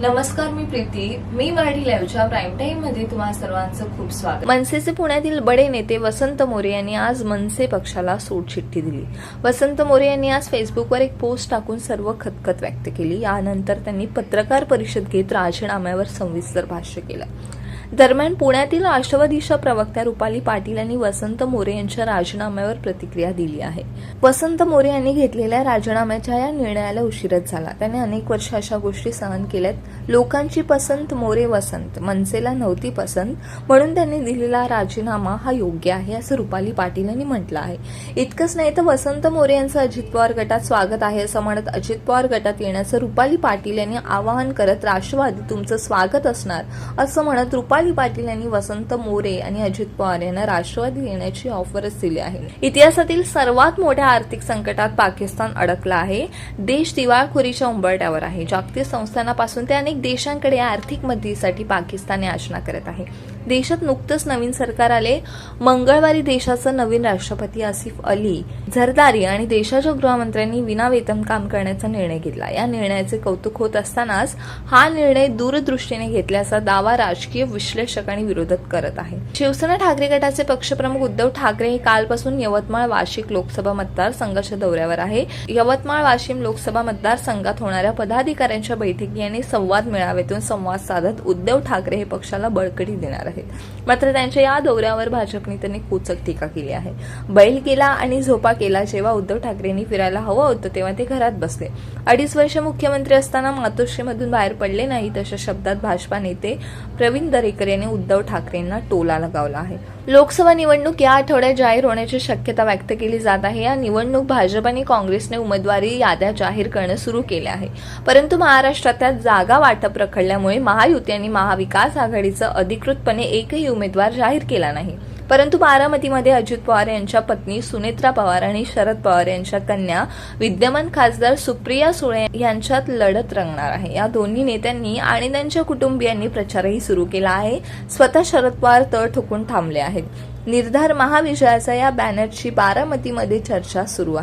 नमस्कार मी प्रीती. मी मराठी लाईव्हच्या प्राईम टाईममध्ये तुम्हा सर्वांचं खूप स्वागत. मनसेचे पुण्यातील बडे नेते वसंत मोरे यांनी आज मनसे पक्षाला सोडचिठ्ठी दिली. वसंत मोरे यांनी आज फेसबुकवर एक पोस्ट टाकून सर्व खतखत व्यक्त केली. यानंतर त्यांनी पत्रकार परिषद घेत राजीनाम्यावर सविस्तर भाष्य केलं. दरम्यान पुण्यातील राष्ट्रवादीच्या प्रवक्त्या रुपाली पाटील यांनी वसंत मोरे यांच्या राजीनाम्यावर प्रतिक्रिया दिली आहे. वसंत मोरे यांनी घेतलेल्या राजीनाम्याच्या या निर्णयाला उशीरच झाला. त्याने अनेक वर्ष अशा गोष्टी सहन केल्यात. लोकांची पसंत मोरे वसंत मनसेला नव्हती पसंत म्हणून त्यांनी दिलेला राजीनामा हा योग्य आहे असं रुपाली पाटील यांनी म्हटलं आहे. इतकंच नाही तर वसंत मोरे यांचं अजित पवार गटात स्वागत आहे असं म्हणत अजित पवार गटात येण्याचं रुपाली पाटील यांनी आवाहन करत राष्ट्रवादी तुमचं स्वागत असणार असं म्हणत रुपाली पाटील यांनी वसंत मोरे आणि अजित पवार यांना राष्ट्रवादी येण्याची ऑफरच दिली आहे. इतिहासातील सर्वात मोठ्या आर्थिक संकटात पाकिस्तान अडकला आहे. देश दिवाळखोरीच्या उंबरट्यावर आहे. जागतिक संस्थानापासून ते अनेक देशांकडे आर्थिक मदतीसाठी पाकिस्तान याचना करत आहे. देशात नुकतंच नवीन सरकार आले. मंगळवारी देशाचं नवीन राष्ट्रपती आसिफ अली झरदारी आणि देशाच्या गृहमंत्र्यांनी विनावेतन काम करण्याचा निर्णय घेतला. या निर्णयाचे कौतुक होत असतानाच हा निर्णय दूरदृष्टीने घेतल्याचा दावा राजकीय विश्लेषक आणि विरोधक करत आहे शिवसेना ठाकरे गटाचे पक्षप्रमुख उद्धव ठाकरे हे कालपासून यवतमाळ वाशिक लोकसभा मतदारसंघाच्या दौऱ्यावर आहे. यवतमाळ वाशिम लोकसभा मतदारसंघात होणाऱ्या पदाधिकाऱ्यांच्या बैठकी आणि संवाद मेळाव्यातून संवाद साधत उद्धव ठाकरे हे पक्षाला बळकटी देणार आहेत. मात्र त्यांच्या या दौऱ्यावर भाजपने त्यांनी कोचक टीका केली आहे. बैल केला आणि झोपा केला जेव्हा उद्धव ठाकरेंनी फिरायला हवं होतं तेव्हा ते घरात बसले. अडीच वर्ष मुख्यमंत्री असताना मातोश्रीमधून बाहेर पडले नाही तशा शब्दात भाजपा नेते प्रवीण दरेकर यांनी उद्धव ठाकरेंना टोला लगावला आहे. लोकसभा निवडणूक या आठवड्यात जाहीर होण्याची शक्यता व्यक्त केली जात आहे. या निवडणूक भाजप आणि काँग्रेसने उमेदवारी याद्या जाहीर करणं सुरू केले आहे. परंतु महाराष्ट्रात त्यात जागा वाटप रखडल्यामुळे महायुती आणि महाविकास आघाडीचं अधिकृतपणे एकही उमेदवार जाहीर केला नाही. परंतु बारामतीमध्ये अजित पवार यांच्या पत्नी सुनेत्रा पवार आणि शरद पवार यांच्या कन्या विद्यमान खासदार सुप्रिया सुळे यांच्यात लढत रंगणार आहे. या दोन्ही नेत्यांनी आणि त्यांच्या कुटुंबियांनी प्रचारही सुरू केला आहे. स्वतः शरद पवार तळ ठोकून थांबले आहेत. निर्धार महाविजयाचा या बॅनरची बारामतीमध्ये चर्चा सुरू आहे.